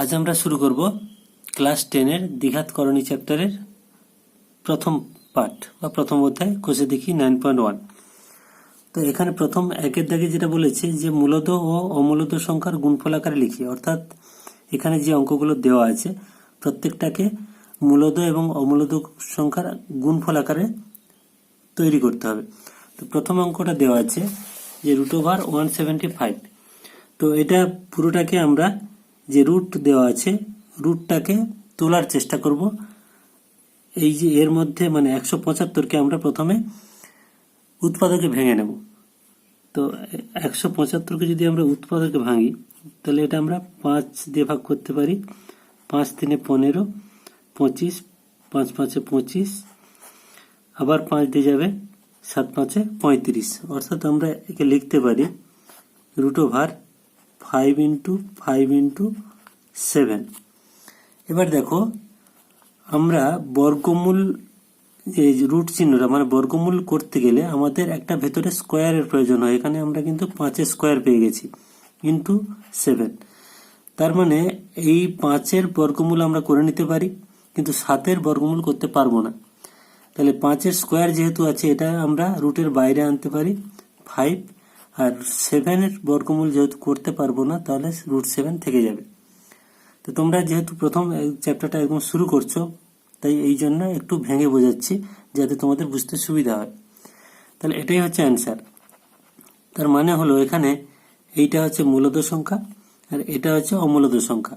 আজ আমরা শুরু করব ক্লাস টেনের দ্বিঘাত করণী চ্যাপ্টারের প্রথম পার্ট বা প্রথম অধ্যায়, কোষে দেখি নাইন পয়েন্ট ওয়ান তো এখানে প্রথম একের দাগে যেটা বলেছে যে মূলত ও অমূলত সংখ্যার গুণফল আকারে লিখি, অর্থাৎ এখানে যে অঙ্কগুলো দেওয়া আছে, প্রত্যেকটাকে মূলত এবং অমূলত সংখ্যার গুণফল আকারে তৈরি করতে হবে। তো প্রথম অঙ্কটা দেওয়া আছে যে root over one seventy five তো এটা পুরোটাকে আমরা যে রুট দেওয়া আছে রুটটাকে তোলার চেষ্টা করব। এই যে এর মধ্যে মানে একশো পঁচাত্তরকে আমরা প্রথমে উৎপাদকে ভেঙে নেব। তো একশো পঁচাত্তরকে যদি আমরা উৎপাদকে ভাঙি, তাহলে এটা আমরা পাঁচ দিয়ে ভাগ করতে পারি। পাঁচ তিনে পনেরো, পঁচিশ, পাঁচ পাঁচে পঁচিশ, আবার পাঁচ দিয়ে যাবে সাত পাঁচে পঁয়ত্রিশ। অর্থাৎ আমরা একে লিখতে পারি root over five into five into seven এবার দেখো, আমরা বর্গমূল, এই রুট চিহ্নটা মানে বর্গমূল করতে গেলে আমাদের একটা ভেতরে স্কোয়ারের প্রয়োজন হয়। এখানে আমরা কিন্তু পাঁচের স্কোয়ার পেয়ে গেছি ইন্টু সেভেন তার মানে এই পাঁচের বর্গমূল আমরা করে নিতে পারি, কিন্তু সাতের বর্গমূল করতে পারব না। তাহলে পাঁচের স্কোয়ার যেহেতু আছে, এটা আমরা রুটের বাইরে আনতে পারি ফাইভ আর সেভেনের বর্গমূল যেহেতু করতে পারব না, তাহলে রুট সেভেন থেকে যাবে। তো তোমরা যেহেতু প্রথম চ্যাপ্টারটা একদম শুরু করছ, তাই এই জন্য একটু ভেঙে বোঝাচ্ছি, যাতে তোমাদের বুঝতে সুবিধা হয়। তাহলে এটাই হচ্ছে অ্যান্সার তার মানে হলো এখানে এইটা হচ্ছে মূলত সংখ্যা, আর এটা হচ্ছে অমূলত সংখ্যা।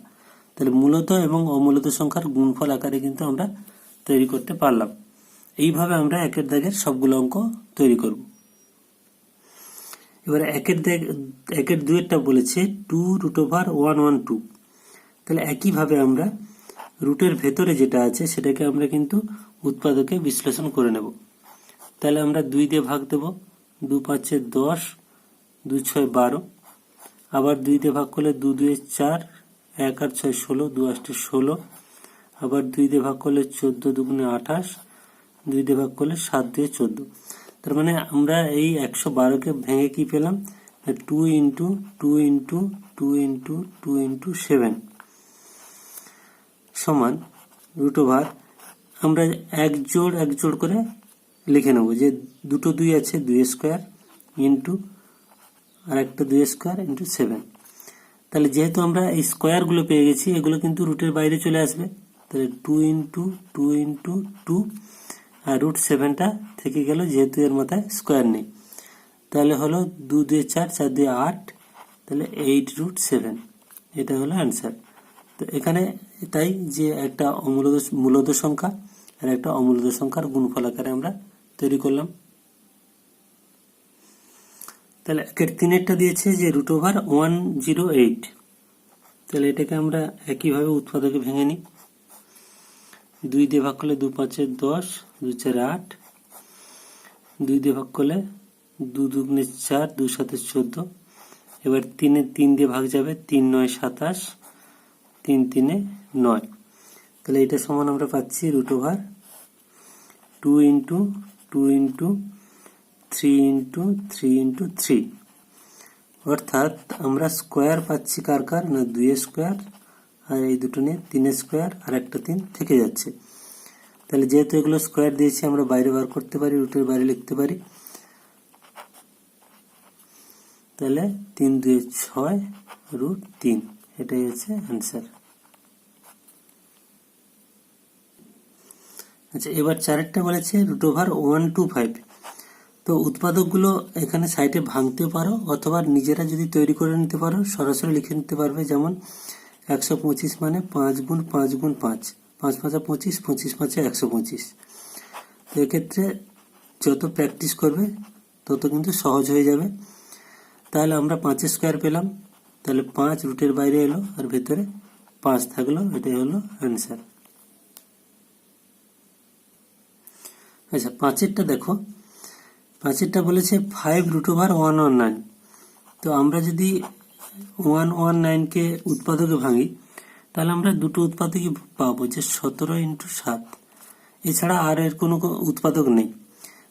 তাহলে মূলত এবং অমূলত সংখ্যার গুণফল আকারে কিন্তু আমরা তৈরি করতে পারলাম। এইভাবে আমরা একের দাগের সবগুলো অঙ্ক তৈরি করব। এবারে একের একের দুয়েরটা বলেছে two root over one one two তাহলে একইভাবে আমরা রুটের ভেতরে যেটা আছে সেটাকে আমরা কিন্তু উৎপাদকে বিশ্লেষণ করে নেব। তাহলে আমরা দুই দিয়ে ভাগ দেব। দু পাঁচে দশ দু ছয় বারো। আবার দুই দিয়ে ভাগ করলে দু দুয়ে চার, এক আর ছয় ষোলো, দু আষ্টে ষোলো। আবার দুই দিয়ে ভাগ করলে চোদ্দ দুগুণে আঠাশ, দুই দিয়ে ভাগ করলে সাত দিয়ে চোদ্দ। তার মানে আমরা এই একশো বারোকে ভেঙে কি পেলাম? Two into two into two into two into seven সমান রুট ওভার আমরা এক জোড় এক জোড় করে লিখে নেব যে দুটো দুই আছে, দুই স্কোয়ার ইন্টু আর একটা দুই স্কোয়ার ইন্টু সেভেন তাহলে যেহেতু আমরা এই স্কোয়ারগুলো পেয়ে গেছি, এগুলো কিন্তু রুটের বাইরে চলে আসবে। তাহলে two into two into two আর রুট সেভেনটা থেকে গেল যেহেতু এর মাথায় স্কোয়ার নেই। তাহলে হলো দু দুই চার চার দুই আট, তাহলে এইট রুট সেভেন এটা হলো অ্যান্সার তো এখানে তাই যে একটা অমূলত মূলত সংখ্যা আর একটা অমূলত সংখ্যার গুণফল আকারে আমরা তৈরি করলাম। তাহলে একের তিনেরটা দিয়েছে যে root over one zero eight তাহলে এটাকে আমরা একইভাবে উৎপাদকে ভেঙে নিই। দুই দিয়ে ভাগ করলে দু পাঁচের দশ। দু চার আট। দুই দিয়ে ভাগ করলে দু দুগুণে চার দু সাথে চোদ্দ। এবার তিনে তিন দিয়ে ভাগ যাবে তিন, নয়, সাতাশ। তিন, তিনে নয়। তাহলে এটা সমান আমরা পাচ্ছি root over two into two into three into three into three অর্থাৎ আমরা স্কোয়ার পাচ্ছি কার কার? না দুই স্কোয়ার আর এই দুটো নিয়ে তিন স্কোয়ার আর একটা তিন থেকে যাচ্ছে। তাহলে যেহেতু এগুলো স্কোয়ার দিয়েছি, আমরা বাইরে বার করতে পারি রুটের বাইরে লিখতে পারি। তাহলে তিন, দুই, ছয় রুট তিন। এটাই হচ্ছে অ্যান্সার আচ্ছা এবার চারেরটা বলেছে root over one two five তো উৎপাদকগুলো এখানে সাইডে ভাঙতে পারো, অথবা নিজেরা যদি তৈরি করে নিতে পারো, সরাসরি লিখে নিতে পারবে, যেমন একশো পঁচিশ মানে পাঁচ গুণ পাঁচ গুণ পাঁচ। পাঁচ পাঁচা পঁচিশ পঁচিশ পাঁচে একশো পঁচিশ। তো এক্ষেত্রে যত প্র্যাকটিস করবে, তত কিন্তু সহজ হয়ে যাবে। তাহলে আমরা পাঁচের স্কোয়ার পেলাম। তাহলে পাঁচ রুটের বাইরে এলো আর ভেতরে পাঁচ থাকল, এটাই হলো অ্যান্সার আচ্ছা পাঁচেরটা দেখো। পাঁচেরটা বলেছে five root over one one nine তো আমরা যদি ওয়ান ওয়ান নাইনকে উৎপাদকে ভাঙি তাহলে আমরা দুটো উৎপাদকই পাবো যে সতেরো ইন্টু সাত। এছাড়া আর এর কোনো উৎপাদক নেই।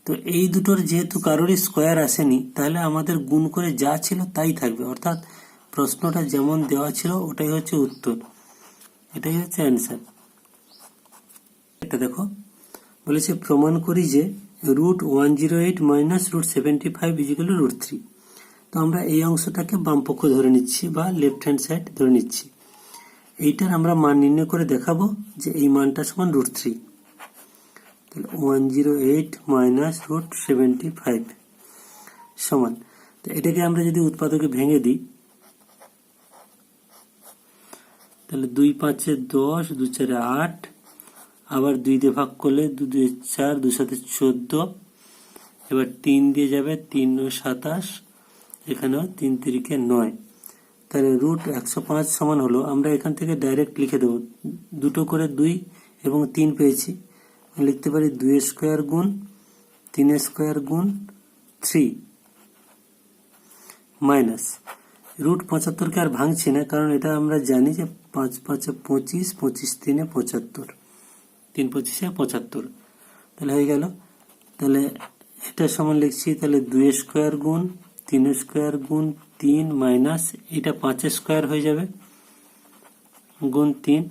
তো এই দুটোর যেহেতু কারোরই স্কোয়ার আসেনি, তাহলে আমাদের গুণ করে যা ছিল তাই থাকবে। অর্থাৎ প্রশ্নটা যেমন দেওয়া ছিল, ওটাই হচ্ছে উত্তর। এটাই হচ্ছে অ্যান্সার এটা দেখো। বলেছে, প্রমাণ করি যে root one zero eight minus root seventy five is equal root three তো আমরা এই অংশটাকে বাম পক্ষ ধরে নিচ্ছি বা লেফট হ্যান্ড সাইড ধরে নিচ্ছি। এইটার আমরা মান নির্ণয় করে দেখাবো যে এই মানটা সমান রুট থ্রি তাহলে one zero eight minus root seventy five সমান। তো এটাকে আমরা যদি উৎপাদকে ভেঙে দিই, তাহলে দুই পাঁচে দশ দু চারে আট, আবার দুই দিয়ে ভাগ করলে দু দুই চার দু সাথে চোদ্দ, এবার তিন দিয়ে যাবে তিন ও সাতাশ, এখানেও তিন তিরিকে নয়। তাহলে রুট একশো পাঁচ সমান হলো, আমরা এখান থেকে ডাইরেক্ট লিখে দেবো। দুটো করে দুই এবং তিন পেয়েছি। লিখতে পারি দুই স্কোয়ার গুণ তিন স্কোয়ার গুণ থ্রি মাইনাস। রুট পঁচাত্তরকে আর ভাঙছি না, কারণ এটা আমরা জানি যে পাঁচ পাঁচে পঁচিশ পঁচিশ তিনে পঁচাত্তর। তিন পঁচিশে পঁচাত্তর। তাহলে হয়ে গেল। তাহলে এটা সমান লিখছি, তাহলে দুই স্কোয়ার গুণ তিন স্কোয়ার গুণ তিন মাইনাস এটা পাঁচ স্কোয়ার হয়ে যাবে, গুণ তিন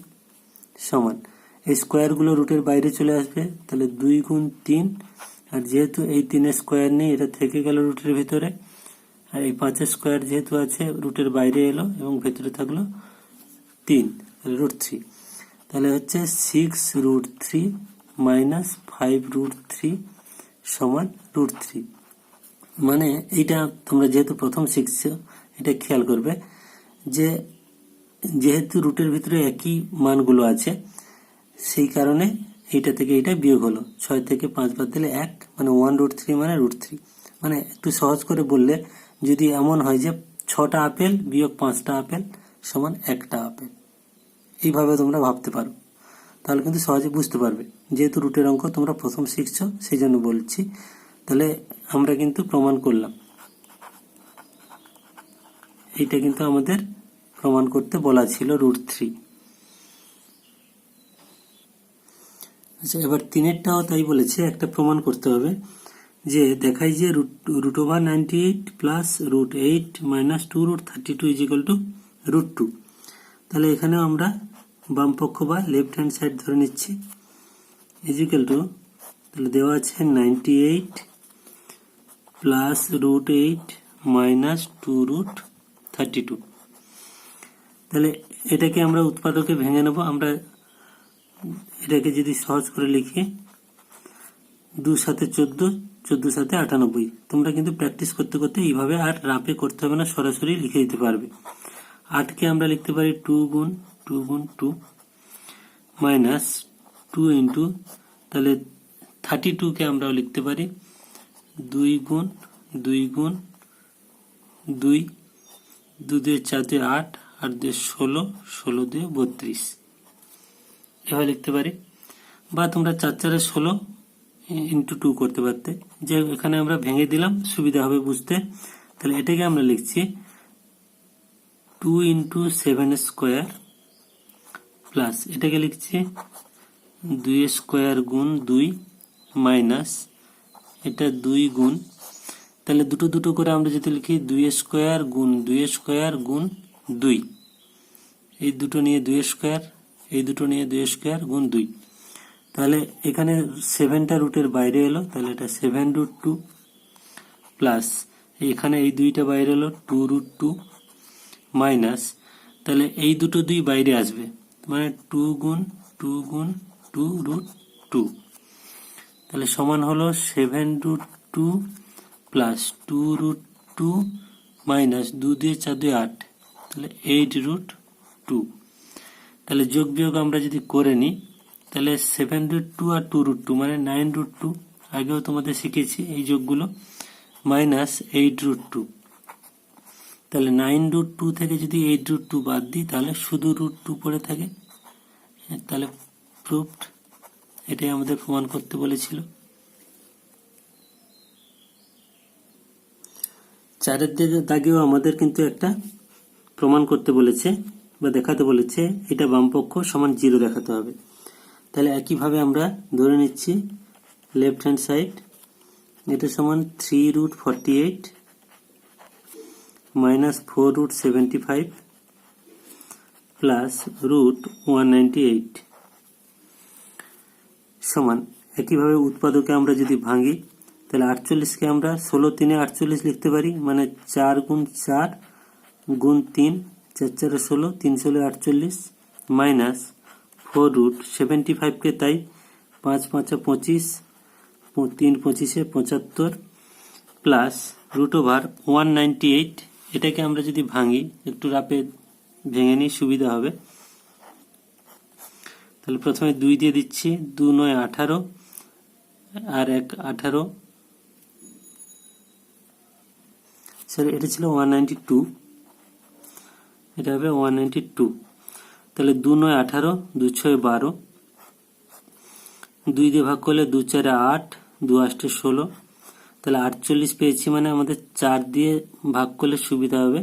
সমান। এই স্কোয়ারগুলো রুটের বাইরে চলে আসবে, তাহলে দুই গুণ তিন, আর যেহেতু এই তিনের স্কোয়ার নেই, এটা থেকে গেল রুটের ভিতরে। আর এই পাঁচের স্কোয়ার যেহেতু আছে রুটের বাইরে এলো এবং ভেতরে থাকল তিন রুট থ্রি তাহলে হচ্ছে six root three minus five root three সমান রুট থ্রি মানে এইটা তোমরা যেহেতু প্রথম শিখছো, এটা খেয়াল করবে যে যেহেতু রুটের ভিতরে একই মানগুলো আছে, সেই কারণে এইটা থেকে এটা বিয়োগ হলো। ছয় থেকে পাঁচ বাদ দিলে এক মানে ওয়ান রুট থ্রি মানে রুট থ্রি মানে একটু সহজ করে বললে, যদি এমন হয় যে ছটা আপেল বিয়োগ পাঁচটা আপেল সমান একটা আপেল, এইভাবে তোমরা ভাবতে পারো। তাহলে কিন্তু সহজে বুঝতে পারবে। যেহেতু রুটের অঙ্ক তোমরা প্রথম শিখছো, সেই জন্য বলছি। তাহলে আমরা কিন্তু প্রমাণ করলাম। এইটা কিন্তু আমাদের প্রমাণ করতে বলা ছিল রুট থ্রি। আচ্ছা এবার তিনেরটাও তাই বলেছে, একটা প্রমাণ করতে হবে যে দেখাই যে root root over ninety eight plus root eight minus two root thirty two is equal two root two. তাহলে এখানেও আমরা বামপক্ষ বা লেফট হ্যান্ড সাইড ধরে নিচ্ছি। ইজিক্যাল টু, তাহলে দেওয়া আছে ninety eight plus root eight minus two root thirty two তাহলে এটাকে আমরা উৎপাদকে ভেঙে নেব। আমরা এটাকে যদি সহজ করে লিখি দু সাথে চোদ্দ চোদ্দ সাথে আটানব্বই। তোমরা কিন্তু প্র্যাকটিস করতে করতে এইভাবে আর রাপে করতে হবে না, সরাসরি লিখে দিতে পারবে। আটকে আমরা লিখতে পারি টু গুণ টু গুণ টু মাইনাস টু ইন্টু তাহলে থার্টি টুকে আমরাও লিখতে পারি। দুই গুণ দুই গুণ, দুই দু দিয়ে চার দিয়ে আট, আর দিয়ে ষোলো ষোলো দিয়ে বত্রিশ। এভাবে লিখতে পারি। বা তোমরা চার চারে ষোলো ইন্টু টু করতে পারতে। যে এখানে আমরা ভেঙে দিলাম, সুবিধা হবে বুঝতে। তাহলে এটাকে আমরা লিখছি two into seven square plus এটাকে লিখছি দুই স্কোয়ার গুণ দুই মাইনাস এটা দুই গুণ। তাহলে দুটো দুটো করে আমরা যদি লিখি দুই স্কোয়ার গুণ দুই স্কোয়ার গুণ দুই। এই দুটো নিয়ে দুই স্কোয়ার, এই দুটো নিয়ে দুই স্কোয়ার গুণ দুই। তাহলে এখানে সেভেনটা রুটের বাইরে এলো, তাহলে এটা সেভেন রুট টু প্লাস এখানে এই দুইটা বাইরে এলো টু রুট টু মাইনাস তাহলে এই দুটো দুই বাইরে আসবে মানে টু গুণ টু গুণ টু রুট টু তাহলে সমান হলো seven root two plus two root two minus দু দিয়ে চার দুই আট, তাহলে এইট রুট টু তাহলে যোগ বিয়োগ আমরা যদি করে নিই তাহলে সেভেন রুট টু আর টু রুট টু মানে নাইন রুট টু আগেও তোমাদের শিখেছি এই যোগগুলো মাইনাস এইট রুট টু তাহলে নাইন রুট টু থেকে যদি এইট রুট টু বাদ দিই, তাহলে শুধু রুট টু পড়ে থাকে। তাহলে প্রুফড এটাই আমাদের প্রমাণ করতে বলেছিল। চারের দাগেও আমাদের কিন্তু একটা প্রমাণ করতে বলেছে বা দেখাতে বলেছে, এটা বামপক্ষ সমান জিরো দেখাতে হবে। তাহলে একইভাবে আমরা ধরে নিচ্ছি লেফট হ্যান্ড সাইড এটা সমান three root forty eight minus four root seventy five plus root one ninety eight সমান। একইভাবে উৎপাদকে আমরা যদি ভাঙি, তাহলে আটচল্লিশকে আমরা ষোলো তিনে আটচল্লিশ লিখতে পারি মানে চার গুণ চার গুণ তিন, চার চারে ষোলো, তিন ষোলো আটচল্লিশ, মাইনাস ফোর রুট সেভেন্টি ফাইভকে তাই পাঁচ পাঁচা পঁচিশ তিন পঁচিশে পঁচাত্তর, plus root over one ninety eight, এটাকে আমরা যদি ভাঙি, একটু রাপে ভেঙে নিই, সুবিধা হবে। তাহলে প্রথমে দুই দিয়ে দিচ্ছি, দু নয় আঠারো আর এক আঠারো। স্যার এটা ছিল ওয়ান নাইনটি টু এটা হবে ওয়ান নাইনটি টু তাহলে দু নয় আঠারো, দু ছয় বারো। দুই দিয়ে ভাগ করলে দু চারে আট, দু আষ্টে ষোলো। তাহলে আটচল্লিশ পেয়েছি মানে আমাদের চার দিয়ে ভাগ করলে সুবিধা হবে।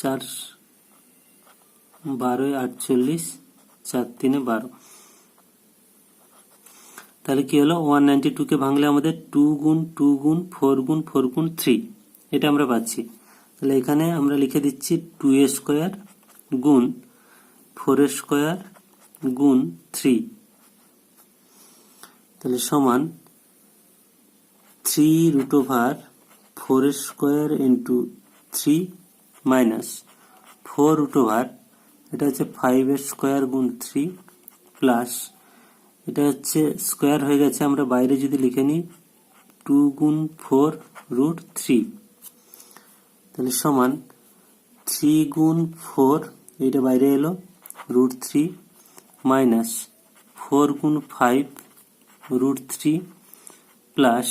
চার বারোয় আটচল্লিশ, চার তিনে বারো। তাহলে কি হলো? ওয়ান নাইনটি টুকে ভাঙলে আমাদের টু গুণ টু গুণ ফোর গুণ ফোর গুণ থ্রি এটা আমরা পাচ্ছি। তাহলে এখানে আমরা লিখে দিচ্ছি টু এ স্কোয়ার গুণ ফোর স্কোয়ার গুণ থ্রি তাহলে সমান three root over four square into three minus four root over এটা হচ্ছে ফাইভ এর স্কোয়ার গুণ থ্রি প্লাস এটা হচ্ছে স্কোয়ার হয়ে গেছে আমরা বাইরে যদি লিখে নিই টু গুণ ফোর রুট থ্রি তাহলে সমান থ্রি গুণ ফোর এইটা বাইরে এলো রুট থ্রি মাইনাস ফোর গুণ ফাইভ রুট থ্রি প্লাস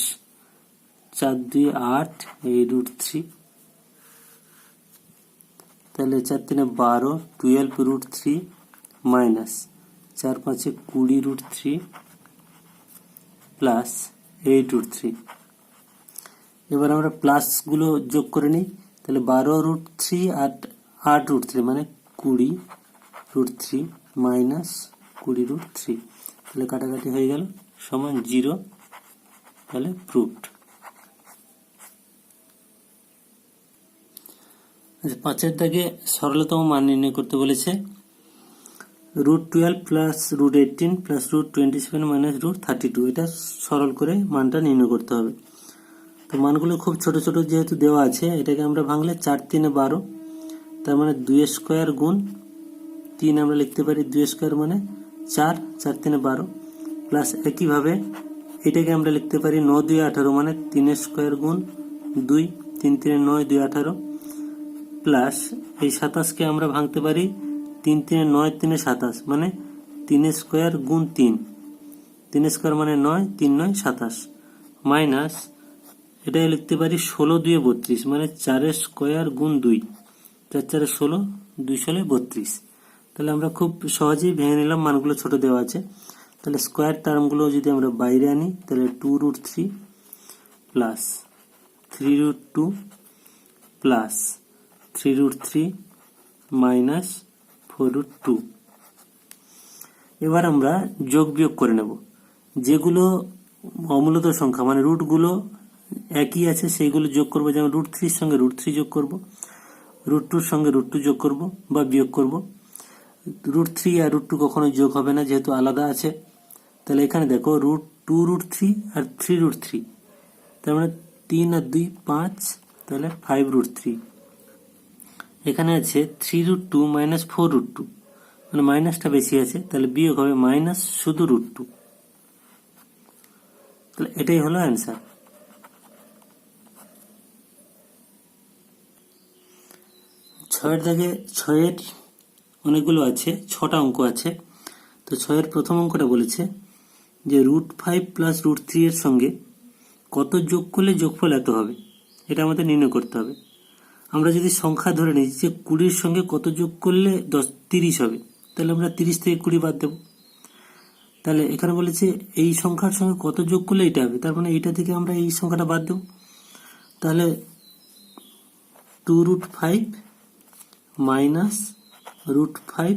চার দুই আট, এই রুট থ্রি তাহলে চার তিনে বারো টুয়েলভ রুট থ্রি মাইনাস চার পাঁচে কুড়ি root three plus eight root three এবার আমরা প্লাসগুলো যোগ করে নিই, তাহলে বারো রুট থ্রি আর আট রুট থ্রি মানে কুড়ি রুট থ্রি মাইনাস কুড়ি রুট থ্রি তাহলে কাটাকাটি হয়ে গেল, সমান জিরো তাহলে প্রুফড পাঁচের দাগে সরলতম মান নির্ণয় করতে বলেছে। Root twelve plus root eighteen plus root twenty seven minus root thirty two এটা সরল করে মানটা নির্ণয় করতে হবে। তো মানগুলো খুব ছোট ছোট যেহেতু দেওয়া আছে, এটাকে আমরা ভাঙলে চার তিনে বারো, তার মানে দুই স্কোয়ার গুণ তিন আমরা লিখতে পারি দুই স্কোয়ার মানে চার চার তিনে বারো প্লাস একইভাবে এটাকে আমরা লিখতে পারি ন দুই আঠারো মানে তিন স্কোয়ার গুণ দুই, তিন তিনে নয় দুই আঠারো প্লাস এই সাতাশকে আমরা ভাঙতে পারি তিন তিনে নয় তিনে সাতাশ মানে তিন স্কোয়ার গুণ তিন। তিন স্কোয়ার মানে নয়, তিন নয়, সাতাশ। মাইনাস এটাই লিখতে পারি ষোলো দুয়ে বত্রিশ মানে চারের স্কোয়ার গুণ দুই। চার চারে ষোলো, দুই ষোলো বত্রিশ। তাহলে আমরা খুব সহজেই ভেঙে নিলাম, মানগুলো ছোট দেওয়া আছে। তাহলে স্কোয়ার টার্মগুলো যদি আমরা বাইরে আনি, তাহলে two root three plus, three root two plus three root three minus four root two এবার আমরা যোগ বিয়োগ করে নেব। যেগুলো অমূলত সংখ্যা মানে রুটগুলো একই আছে, সেইগুলো যোগ করব, যেমন রুট থ্রির সঙ্গে রুট থ্রি যোগ করব রুট টুর সঙ্গে রুট টু যোগ করব বা বিয়োগ করব। রুট থ্রি আর রুট টু কখনো যোগ হবে না, যেহেতু আলাদা আছে। তাহলে এখানে দেখো রুট টু রুট থ্রি আর থ্রি রুট থ্রি তার মানে তিন আর দুই, পাঁচ, তাহলে ফাইভ রুট থ্রি এখানে আছে three root two minus four root two মানে মাইনাসটা বেশি আছে, তাহলে বিয়োগ হবে মাইনাস শুধু রুট টু তাহলে এটাই হলো অ্যান্সার ছয়ের দাগে ছয়ের অনেকগুলো আছে, ছটা অঙ্ক আছে। তো ছয়ের প্রথম অঙ্কটা বলেছে যে root five plus root three এর সঙ্গে কত যোগ করলে যোগফল এত হবে? এটা আমাদের নির্ণয় করতে হবে। আমরা যদি সংখ্যা ধরে নিই, যে কুড়ির সঙ্গে কত যোগ করলে দশ, তিরিশ হবে? তাহলে আমরা তিরিশ থেকে কুড়ি বাদ দেবো। তাহলে এখানে বলেছে এই সংখ্যার সঙ্গে কত যোগ করলে এটা হবে? তার মানে এইটা থেকে আমরা এই সংখ্যাটা বাদ দেবো। তাহলে two root five minus root five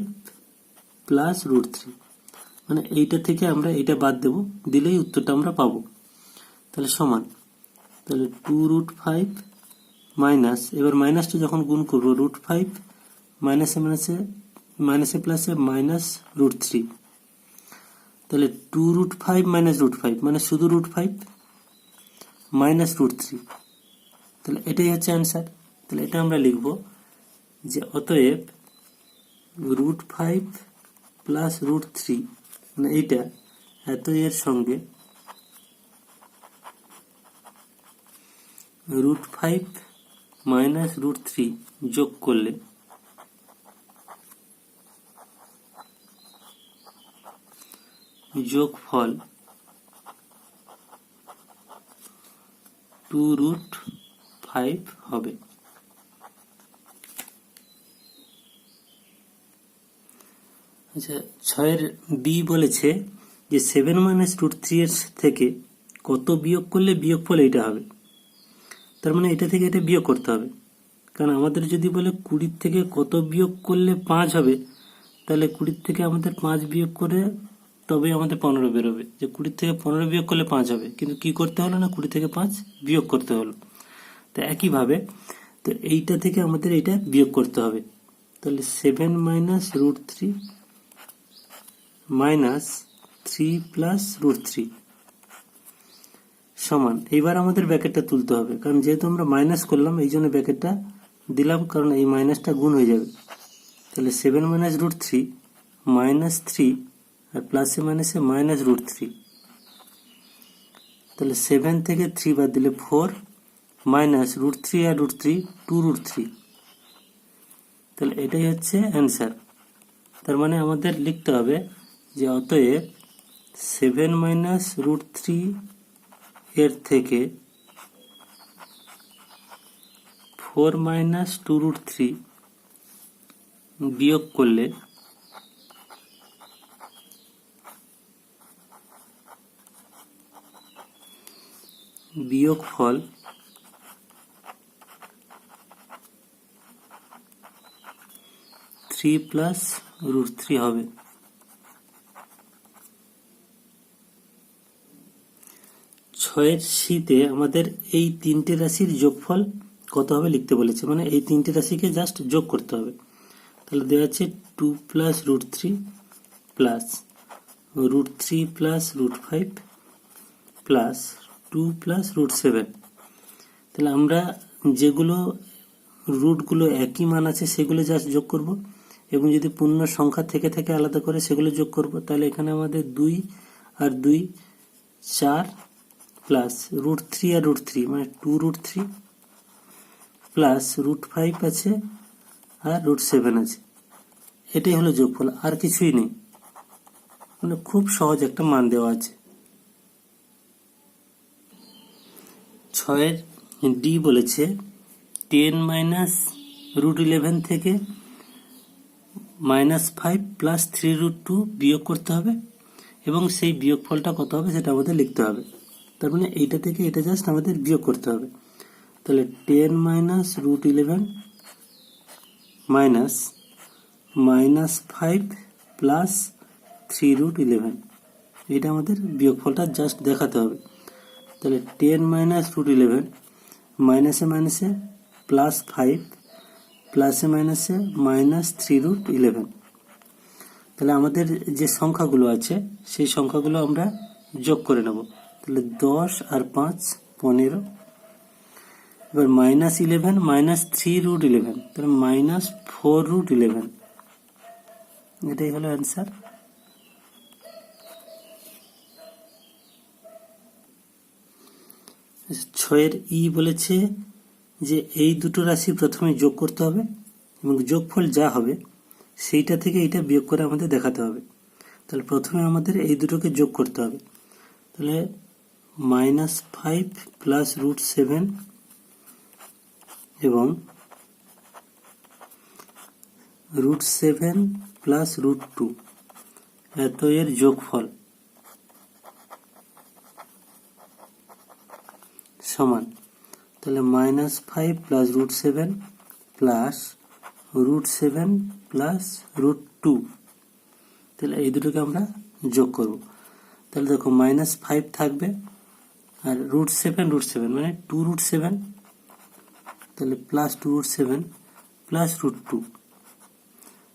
plus root three. মানে এইটা থেকে আমরা এইটা বাদ দেব, দিলেই উত্তরটা আমরা পাবো। তাহলে সমান। তাহলে টু রুট ফাইভ মাইনাস, এবার মাইনাসটা যখন গুণ করব রুট ফাইভ মাইনাসে মাইনাসে মাইনাসে প্লাসে মাইনাস রুট থ্রি তাহলে two root five minus root five মানে শুধু root five minus root three তাহলে এটাই হচ্ছে অ্যান্সার তাহলে এটা আমরা লিখব যে অতএব root five plus root three মানে এইটা এত এর সঙ্গে root five minus root three যোগ করলে যোগফল টু রুট ফাইভ হবে। আচ্ছা ছয়ের বি বলেছে যে সেভেন মাইনাস রুট থ্রি এর থেকে কত বিয়োগ করলে বিয়োগফল এইটা হবে? তার মানে এটা থেকে এটা বিয়োগ করতে হবে। কারণ আমাদের যদি বলে কুড়ির থেকে কত বিয়োগ করলে পাঁচ হবে, তাহলে কুড়ির থেকে আমাদের পাঁচ বিয়োগ করে তবে আমাদের পনেরো বেরোবে। যে কুড়ির থেকে পনেরো বিয়োগ করলে পাঁচ হবে। কিন্তু কি করতে হলো না? কুড়ি থেকে পাঁচ বিয়োগ করতে হলো। তো একইভাবে তো এইটা থেকে আমাদের এটা বিয়োগ করতে হবে। তাহলে seven minus root three minus three plus root three সমান। এইবার আমাদের ব্যাকেটটা তুলতে হবে, কারণ যেহেতু আমরা মাইনাস করলাম, এই জন্য ব্যাকেটটা দিলাম, কারণ এই মাইনাসটা গুণ হয়ে যাবে। তাহলে seven minus root three minus three আর প্লাসে মাইনাসে মাইনাস রুট থ্রি তাহলে সেভেন থেকে থ্রি বাদ দিলে ফোর মাইনাস রুট থ্রি আর root three two root three তাহলে এটাই হচ্ছে অ্যান্সার তার মানে আমাদের লিখতে হবে যে অতএব সেভেন মাইনাস রুট থ্রি এর থেকে four minus two root three বিয়োগ করলে বিয়োগ ফল থ্রি প্লাস রুট থ্রি হবে। ছয়ের শীতে আমাদের এই তিনটে রাশির যোগফল কত হবে লিখতে বলেছে। মানে এই তিনটে রাশিকে জাস্ট যোগ করতে হবে। তাহলে দেওয়া আছে two plus root three plus root three plus root five plus two plus root seven তাহলে আমরা যেগুলো রুটগুলো একই মান আছে সেগুলো জাস্ট যোগ করব। এবং যদি পূর্ণ সংখ্যা থেকে থেকে আলাদা করে সেগুলো যোগ করব। তাহলে এখানে আমাদের দুই আর দুই চার প্লাস রুট থ্রি আর রুট থ্রি মানে two root three plus root five আছে আর রুট সেভেন আছে। এটাই হলো যোগফল, আর কিছুই নেই। মানে খুব সহজ একটা মান দেওয়া আছে। ছয়ের ডি বলেছে টেন মাইনাস রুট ইলেভেন থেকে minus five plus three root two বিয়োগ করতে হবে এবং সেই বিয়োগফলটা কত হবে সেটা আমাদের লিখতে হবে। তার মানে এইটা থেকে এটা জাস্ট আমাদের বিয়োগ করতে হবে। তাহলে ten minus root eleven minus minus five plus three root eleven এটা আমাদের বিয়োগফলটা জাস্ট দেখাতে হবে। তাহলে টেন মাইনাস রুট ইলেভেন মাইনাসে মাইনাসে প্লাস ফাইভ প্লাসে মাইনাসে মাইনাস থ্রি রুট ইলেভেন তাহলে আমাদের যে সংখ্যাগুলো আছে, সেই সংখ্যাগুলো আমরা যোগ করে নেব। তাহলে দশ আর পাঁচ পনেরো। এবার minus eleven minus three root eleven তাহলে মাইনাস ফোর রুট ইলেভেন এটাই হলো অ্যান্সার ছয়ের ই বলেছে যে এই দুটো রাশি প্রথমে যোগ করতে হবে এবং যোগফল যা হবে সেইটা থেকে এটা বিয়োগ করে আমাদের দেখাতে হবে। তাহলে প্রথমে আমাদের এই দুটোকে যোগ করতে হবে। তাহলে minus five plus root seven এবং root seven plus root two এত এর যোগফল সমান। তাহলে minus five plus root seven plus root seven plus root two তাহলে এই দুটোকে আমরা যোগ করব। তাহলে দেখো মাইনাস ফাইভ থাকবে। আর রুট সেভেন রুট সেভেন মানে টু রুট সেভেন তাহলে plus two root seven plus root two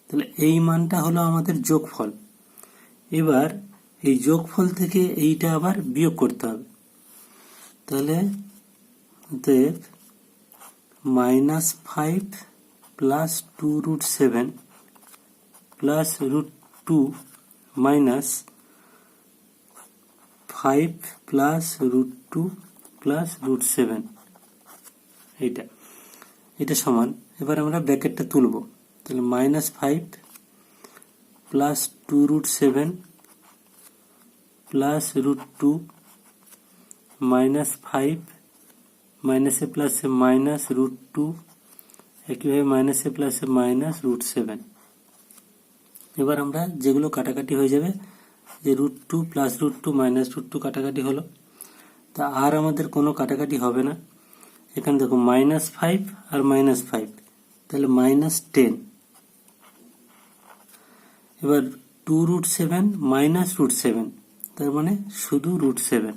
তাহলে এই মানটা হলো আমাদের যোগফল। এবার এই যোগফল থেকে এইটা আবার বিয়োগ করতে হবে। তাহলে অতএব minus five plus two root seven plus root two minus five plus root two plus root seven এইটা। এটা সমান। এবার আমরা ব্র্যাকেটটা তুলব। তাহলে minus five plus two root seven plus root two minus five মাইনাসে প্লাসে মাইনাস রুট টু একইভাবে মাইনাসে প্লাসে মাইনাস রুট সেভেন এবার আমরা যেগুলো কাটাকাটি হয়ে যাবে যে root two plus root two minus root two কাটাকাটি হলো, তা আর আমাদের কোনো কাটাকাটি হবে না। এখানে দেখো মাইনাস ফাইভ আর মাইনাস ফাইভ তাহলে মাইনাস টেন এবার two root seven minus root seven তার মানে শুধু রুট সেভেন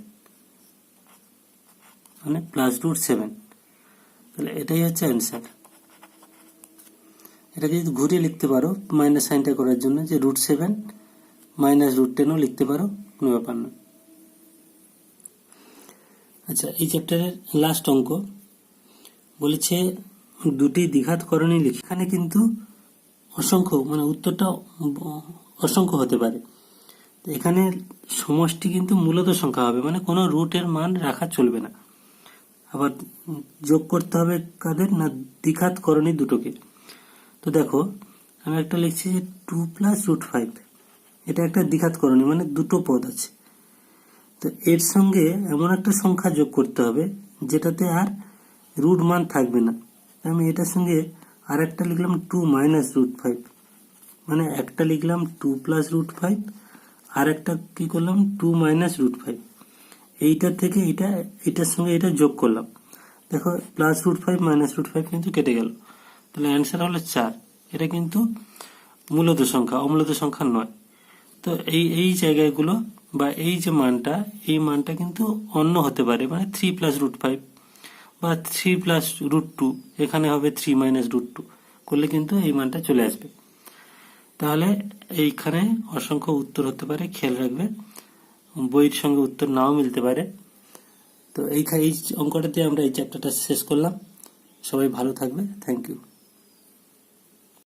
মানে প্লাস রুট সেভেন তাহলে এটাই হচ্ছে অ্যান্সার এটাকে যদি ঘুরিয়ে লিখতে পারো মাইনাস সাইনটা করার জন্য যে রুট সেভেন মাইনাস রুট টেনও লিখতে পারো, কোনো ব্যাপার না। আচ্ছা এই চ্যাপ্টারের লাস্ট অঙ্ক বলেছে দুটি দ্বিঘাত করণী লিখি। এখানে কিন্তু অসংখ্য মানে উত্তরটা অসংখ্য হতে পারে। এখানে সমষ্টি কিন্তু মূলত সংখ্যা হবে মানে কোনো রুটের মান রাখা চলবে না। আবার যোগ করতে হবে কাদের না দ্বিঘাত করণী দুটোকে? তো দেখো, আমি একটা লিখছি যে টু প্লাস রুট ফাইভ এটা একটা দ্বিঘাত করণী মানে দুটো পদ আছে। তো এর সঙ্গে এমন একটা সংখ্যা যোগ করতে হবে, যেটাতে আর রুট মান থাকবে না। আমি এটার সঙ্গে আর একটা লিখলাম টু মাইনাস রুট ফাইভ মানে একটা লিখলাম টু প্লাস রুট ফাইভ আর একটা কি করলাম? টু মাইনাস রুট ফাইভ এইটার থেকে এটা, এটার সঙ্গে এটা যোগ করলাম। দেখো plus root five minus root five কিন্তু কেটে গেল। তাহলে অ্যান্সার হলো চার। এটা কিন্তু মূলত সংখ্যা, অমূলত সংখ্যা নয়। তো এই এই জায়গাগুলো বা এই যে মানটা, এই মানটা কিন্তু অন্য হতে পারে মানে থ্রি প্লাস রুট ফাইভ বা থ্রি প্লাস রুট টু এখানে হবে থ্রি মাইনাস রুট টু করলে কিন্তু এই মানটা চলে আসবে। তাহলে এইখানে অসংখ্য উত্তর হতে পারে, খেয়াল রাখবে, বইয়ের সঙ্গে উত্তর নাও মিলতে পারে। তো এই এই অঙ্কটাতে আমরা এই চ্যাপ্টারটা শেষ করলাম। সবাই ভালো থাকবে থ্যাংক ইউ